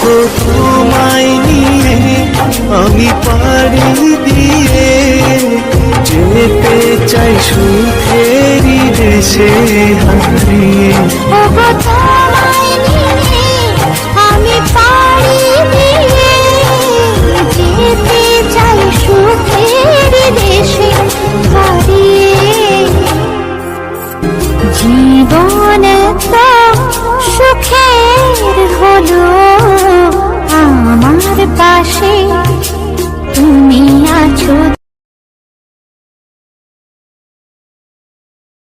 গো তোমায় নিয়ে দিয়ে। আমি পারি দিয়ে। যেতে চাই সুখেরি দেশে হারিয়ে। জীবন 把心